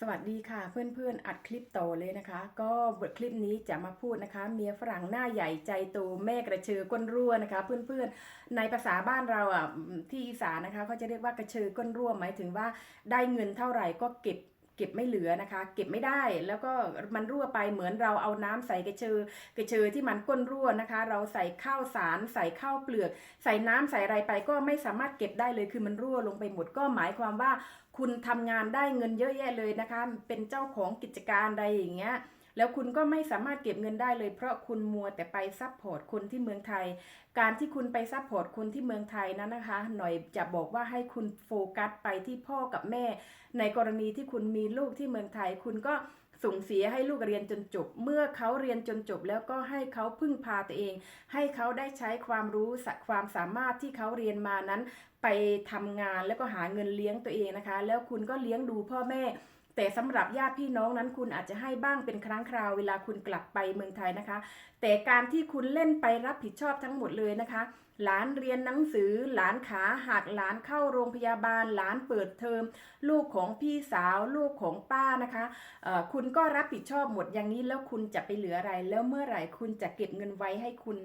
สวัสดีค่ะเพื่อนๆอัดคลิปต่อเลยนะคะ ก็บทคลิปนี้จะมาพูดนะคะ เมียฝรั่งหน้าใหญ่ใจโตแม่กระเชอก้นรั่วนะคะ เพื่อนๆในภาษาบ้านเราอะที่อีสานนะคะเขาจะเรียกว่ากระเชอก้นรั่วหมายถึงว่าได้เงินเท่าไหร่ก็เก็บ เก็บไม่เหลือนะคะ เก็บไม่ได้แล้วก็มันรั่วไปเหมือนเราเอาน้ำใส่กระเชอกระเชอที่มันก้นรั่วนะคะ เราใส่ข้าวสาร ใส่ข้าวเปลือก ใส่น้ำใส่อะไรไปก็ไม่สามารถเก็บได้เลยคือมันรั่วลงไปหมดก็หมายความว่า คุณทำงานได้เงินเยอะแยะเลยนะคะ เป็นเจ้าของกิจการใดอย่างเงี้ย แล้วคุณก็ไม่สามารถเก็บเงินได้เลย เพราะคุณมัวแต่ไปซัพพอร์ตคนที่เมืองไทย การที่คุณไปซัพพอร์ตคนที่เมืองไทยนั้นนะคะ หน่อยจะบอกว่าให้คุณโฟกัสไปที่พ่อกับแม่ ในกรณีที่คุณมีลูกที่เมืองไทย คุณก็ส่งเสียให้ลูกเรียนจนจบ เมื่อเขาเรียนจนจบ แล้วก็ให้เขาพึ่งพาตัวเอง ให้เขาได้ใช้ความรู้ความสามารถที่เขาเรียนมานั้น ไปทำงานแล้วก็หาเงินเลี้ยงตัวเองนะคะ แล้วคุณก็เลี้ยงดูพ่อแม่ แต่สำหรับญาติพี่น้องนั้นคุณอาจจะให้บ้างเป็นครั้งคราวเวลาคุณกลับไปเมืองไทยนะคะ แต่การที่คุณเล่นไปรับผิดชอบทั้งหมดเลยนะคะ หลานเรียนหนังสือ หลานขาหักหลานเข้าโรงพยาบาล หลานเปิดเทอม ลูกของพี่สาว ลูกของป้านะคะ คุณก็รับผิดชอบหมดอย่างนี้แล้วคุณจะไปเหลืออะไร แล้วเมื่อไหร่คุณจะเก็บเงินไว้ให้คุณ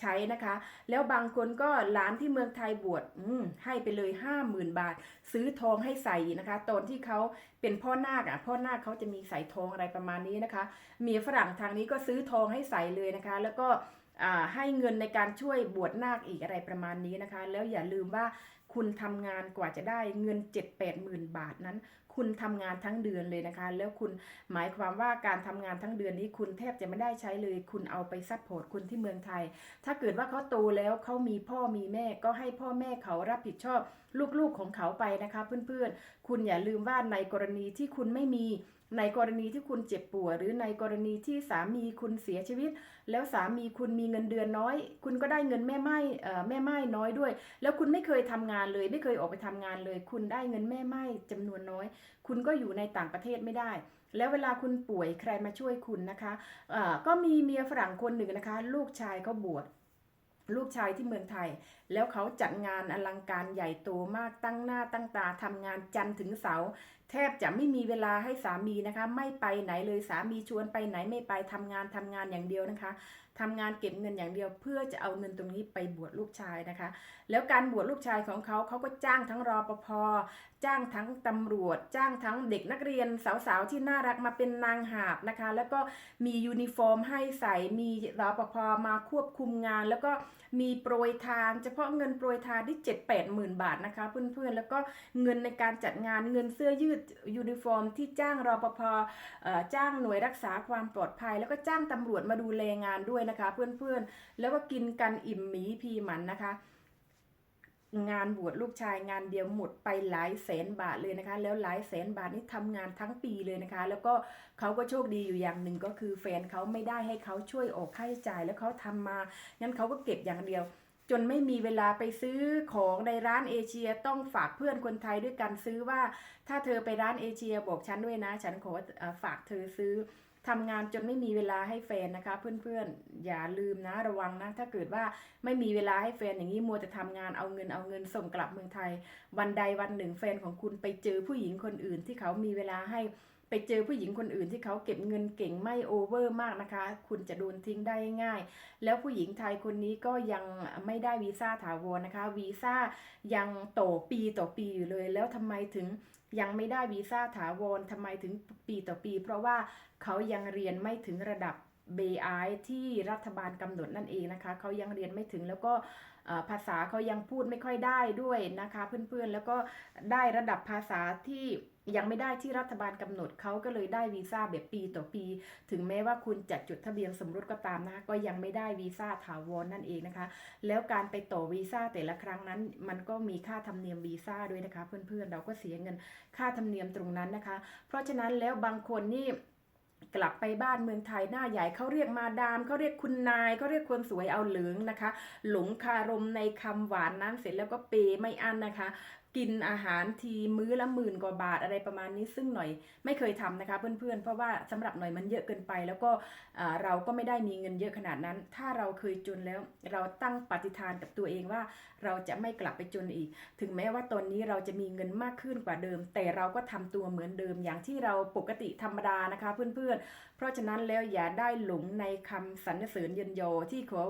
ใช้นะคะ แล้วบางคนก็หลานที่เมืองไทยบวชให้ไปเลยห้าหมื่นบาท ซื้อทองให้ใส่นะคะ ตอนที่เขาเป็นพ่อนาคอะพ่อนาคเขาจะมีใส่ทองอะไรประมาณนี้นะคะเมียฝรั่งทางนี้ก็ซื้อทองให้ใส่เลยนะคะ แล้วก็ให้เงินในการช่วยบวชนาคอีกอะไรประมาณนี้นะคะ แล้วอย่าลืมว่า คุณทำงานกว่าจะได้เงิน 7 8หมื่นบาทนั้น คุณทำงานทั้งเดือนเลยนะคะ แล้วคุณหมายความว่าการทำงานทั้งเดือนนี้คุณแทบจะไม่ได้ใช้เลย คุณเอาไปซัพพอร์ตคนที่เมืองไทย ถ้าเกิดว่าเขาโตแล้วเขามีพ่อมีแม่ก็ให้พ่อแม่เขารับผิดชอบลูกๆของเขาไปนะคะ เพื่อนๆ คุณอย่าลืมว่าในกรณีที่คุณไม่มีในกรณีที่คุณเจ็บป่วยหรือในกรณีที่สามีคุณเสียชีวิต แล้วสามีคุณมีเงินเดือนน้อย คุณก็ได้เงินแม่ไม่แม่ไม้น้อยด้วย แล้วคุณไม่เคยทำงานเลย ไม่เคยออกไปทำงานเลย คุณได้เงินแม่ไม้จำนวนน้อย คุณก็อยู่ในต่างประเทศไม่ได้ แล้วเวลาคุณป่วยใครมาช่วยคุณนะคะเอ่อก็มีเมียฝรั่งคนหนึ่งนะคะ ลูกชายเขาบวชลูกชายที่เมืองไทยแล้วเขาจัดงานอลังการใหญ่โตมากตั้งหน้าตั้งตาทำงานจันทร์ถึงเสาร์แทบจะไม่มีเวลาให้สามีนะคะ ไม่ไปไหนเลยสามีชวนไปไหนไม่ไปทำงานทำงานอย่างเดียวนะคะทำงานเก็บเงินอย่างเดียว เพื่อจะเอาเงินตรงนี้ไปบวชลูกชายนะคะ แล้วการบวชลูกชายของเขาเขาก็จ้างทั้งรอปภจ้างทั้งตำรวจ จ้างทั้งเด็กนักเรียนสาวๆที่น่ารักมาเป็นนางหาบนะคะ แล้วก็มียูนิฟอร์มให้ใส่มีรอปภมาควบคุมงาน แล้วก็มีโปรยทานเฉพาะเงินโปรยทานที่ 7 8หมื่นบาทนะคะ เพื่อนๆ แล้วก็เงินในการจัดงานเงินเสื้อยืดยูนิฟอร์ม ที่จ้างรอปภจ้างหน่วยรักษาความปลอดภัย แล้วก็จ้างตำรวจมาดูแลงานด้วยนะคะ เพื่อนๆ แล้วก็กินกันอิ่มหมีพีหมันนะคะงานบวชลูกชายงานเดียวหมดไปหลายแสนบาทเลยนะคะ แล้วหลายแสนบาทนี่ทำงานทั้งปีเลยนะคะ แล้วก็เขาก็โชคดีอยู่อย่างหนึ่งก็คือแฟนเขาไม่ได้ให้เขาช่วยออกค่าใช้จ่าย แล้วเขาทำมางั้นเขาก็เก็บอย่างเดียว จนไม่มีเวลาไปซื้อของในร้านเอเชียต้องฝากเพื่อนคนไทยด้วยกันซื้อว่า ถ้าเธอไปร้านเอเชียบอกฉันด้วยนะ ฉันขออฝากเธอซื้อทำงานจนไม่มีเวลาให้แฟนนะคะ เพื่อนๆ อย่าลืมนะระวังนะ ถ้าเกิดว่าไม่มีเวลาให้แฟนอย่างนี้มัวแต่ทำงานเอาเงินเอาเงินส่งกลับเมืองไทย วันใดวันหนึ่งแฟนของคุณไปเจอผู้หญิงคนอื่นที่เขามีเวลาให้ ไปเจอผู้หญิงคนอื่นที่เขาเก็บเงินเก่งไม่โอเวอร์มากนะคะ คุณจะโดนทิ้งได้ง่าย แล้วผู้หญิงไทยคนนี้ก็ยังไม่ได้วีซ่าถาวรนะคะ วีซ่ายังต่อปีต่อปีอยู่เลย แล้วทำไมถึงยังไม่ได้วีซ่าถาวรทำไมถึงปีต่อปี เพราะว่าเขายังเรียนไม่ถึงระดับ BI ที่รัฐบาลกำหนดนั่นเองนะคะเขายังเรียนไม่ถึงแล้วก็ภาษาเขายังพูดไม่ค่อยได้ด้วยนะคะ เพื่อนๆแล้วก็ได้ระดับภาษาที่ยังไม่ได้ที่รัฐบาลกำหนดเขาก็เลยได้วีซ่าแบบปีต่อปี ถึงแม้ว่าคุณจะจดทะเบียนสมรสก็ตามนะคะก็ยังไม่ได้วีซ่าถาวรนั่นเองนะคะ แล้วการไปต่อวีซ่าแต่ละครั้งนั้น มันก็มีค่าธรรมเนียมวีซ่าด้วยนะคะ เพื่อนๆเราก็เสียเงินค่าธรรมเนียมตรงนั้นนะคะ เพราะฉะนั้นแล้วบางคนนี่ กลับไปบ้านเมืองไทยหน้าใหญ่เขาเรียกมาดามเขาเรียกคุณนายเขาเรียกคนสวยเอาเหลืองนะคะ หลงคารมในคำหวานนั้นเสร็จแล้วก็เปไม่อั้นนะคะ กินอาหารทีมื้อละหมื่นกว่าบาทอะไรประมาณนี้ซึ่งหน่อยไม่เคยทำนะคะเพื่อนๆ เพราะว่าสำหรับหน่อยมันเยอะเกินไป แล้วก็เราก็ไม่ได้มีเงินเยอะขนาดนั้น ถ้าเราเคยจนแล้วเราตั้งปฏิฐานกับตัวเองว่า เราจะไม่กลับไปจนอีก ถึงแม้ว่าตอนนี้เราจะมีเงินมากขึ้นกว่าเดิม แต่เราก็ทำตัวเหมือนเดิมอย่างที่เราปกติธรรมดานะคะเพื่อนๆ เพราะฉะนั้นแล้วอย่าได้หลงในคำสรรเสริญเยินยอที่เขา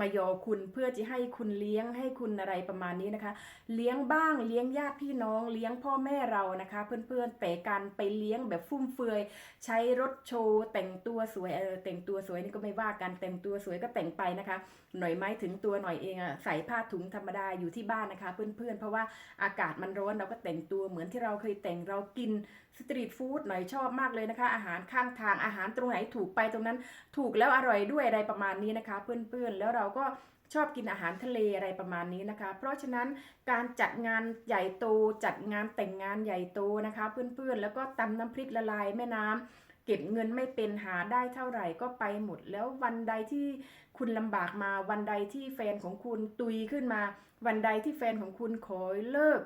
มายอคุณเพื่อจะให้คุณเลี้ยงให้คุณอะไรประมาณนี้นะคะ เลี้ยงบ้างเลี้ยงญาติพี่น้องเลี้ยงพ่อแม่เรานะคะ เพื่อนๆแต่การไปเลี้ยงแบบฟุ่มเฟือย ใช้รถโชว์แต่งตัวสวยเออแต่งตัวสวยนี่ก็ไม่ว่ากันแต่งตัวสวยก็แต่งไปนะคะ หน่อยไม้ถึงตัวหน่อยเองอะใส่ผ้าถุงธรรมดาอยู่ที่บ้านนะคะ เพื่อนๆเพราะว่าอากาศมันร้อนเราก็แต่งตัวเหมือนที่เราเคยแต่งเรากิน สตรีทฟู้ดหน่อยชอบมากเลยนะคะ อาหารข้างทางอาหารตรงไหนถูกไปตรงนั้น ถูกแล้วอร่อยด้วยอะไรประมาณนี้นะคะ เพื่อนๆ แล้วเราก็ชอบกินอาหารทะเลอะไรประมาณนี้นะคะ เพราะฉะนั้นการจัดงานใหญ่โตจัดงานแต่งงานใหญ่โตนะคะ เพื่อนๆ แล้วก็ตำน้ำพริกละลายแม่น้ำเก็บเงินไม่เป็นหาได้เท่าไหร่ก็ไปหมด แล้ววันใดที่คุณลำบากมาวันใดที่แฟนของคุณตุยขึ้นมา วันใดที่แฟนของคุณขอเลิก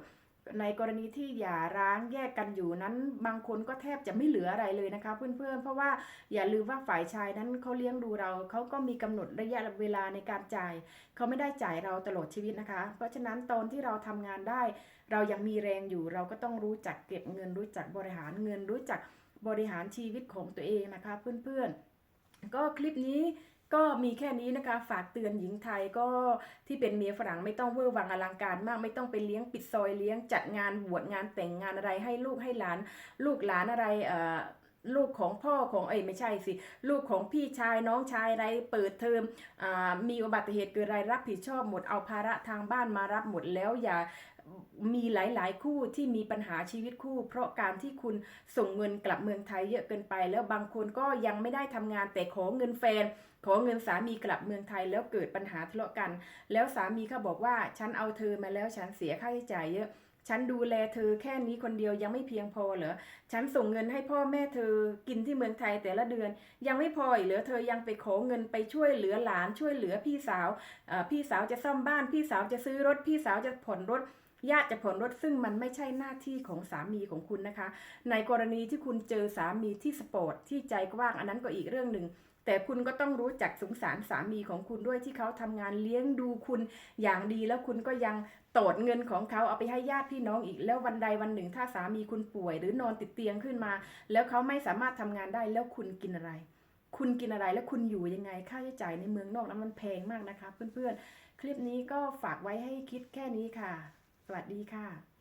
ในกรณีที่หย่าร้างแยกกันอยู่นั้น บางคนก็แทบจะไม่เหลืออะไรเลยนะคะเพื่อนๆ เพราะว่าอย่าลืมว่าฝ่ายชายนั้นเขาเลี้ยงดูเราเขาก็มีกำหนดระยะเวลาในการจ่ายเขาไม่ได้จ่ายเราตลอดชีวิตนะคะ เพราะฉะนั้นตอนที่เราทำงานได้ เรายังมีแรงอยู่เราก็ต้องรู้จักเก็บเงิน รู้จักบริหารเงิน รู้จักบริหารชีวิตของตัวเองนะคะ เพื่อนๆ ก็คลิปนี้ ก็มีแค่นี้นะคะฝากเตือนหญิงไทยก็ที่เป็นเมียฝรั่งไม่ต้องเวอร์วังอลังการมากไม่ต้องไปเลี้ยงปิดซอยเลี้ยงจัดงานบวชงานแต่งงานอะไรให้ลูกให้หลาน ลูกหลานอะไรเอ่อ ลูกของพ่อของเอ้ยไม่ใช่สิ ลูกของพี่ชายน้องชายอะไรเปิดเทอมอมีอุบัติเหตุเกิดอะไรรับผิดชอบหมดเอาภาระทางบ้านมารับหมดแล้วอย่ามีหลาย ๆ คู่ที่มีปัญหาชีวิตคู่ เพราะการที่คุณส่งเงินกลับเมืองไทยเยอะเกินไป แล้วบางคนก็ยังไม่ได้ทำงานแต่ขอเงินแฟน ขอเงินสามีกลับเมืองไทยแล้วเกิดปัญหาทะเลาะกัน แล้วสามีเขาบอกว่าฉันเอาเธอมาแล้วฉันเสียค่าใช้จ่ายเยอะ ฉันดูแลเธอแค่นี้คนเดียวยังไม่เพียงพอเหรอ ฉันส่งเงินให้พ่อแม่เธอกินที่เมืองไทยแต่ละเดือน ยังไม่พออีกเหรอเธอยังไปขอเงินไปช่วยเหลือหลานช่วยเหลือพี่สาวอ่อพี่สาวจะซ่อมบ้าน พี่สาวจะซื้อรถ พี่สาวจะผ่อนรถ ญาติจะผ่อนรถซึ่งมันไม่ใช่หน้าที่ของสามีของคุณนะคะ ในกรณีที่คุณเจอสามีที่สปอร์ตที่ใจกว้างอันนั้นก็อีกเรื่องหนึ่งแต่คุณก็ต้องรู้จักสงสารสามีของคุณด้วยที่เขาทำงานเลี้ยงดูคุณอย่างดีแล้วคุณก็ยังโตดเงินของเขาเอาไปให้ญาติพี่น้องอีก แล้ววันใดวันหนึ่ง ถ้าสามีคุณป่วย หรือนอนติดเตียงขึ้นมา แล้วเขาไม่สามารถทำงานได้แล้วคุณกินอะไร คุณกินอะไรแล้วคุณอยู่ยังไงค่าใช้จ่ายในเมืองนอกนั้นมันแพงมากนะคะ เพื่อนๆคลิปนี้ก็ฝากไว้ให้คิดแค่นี้ค่ะ สวัสดีค่ะ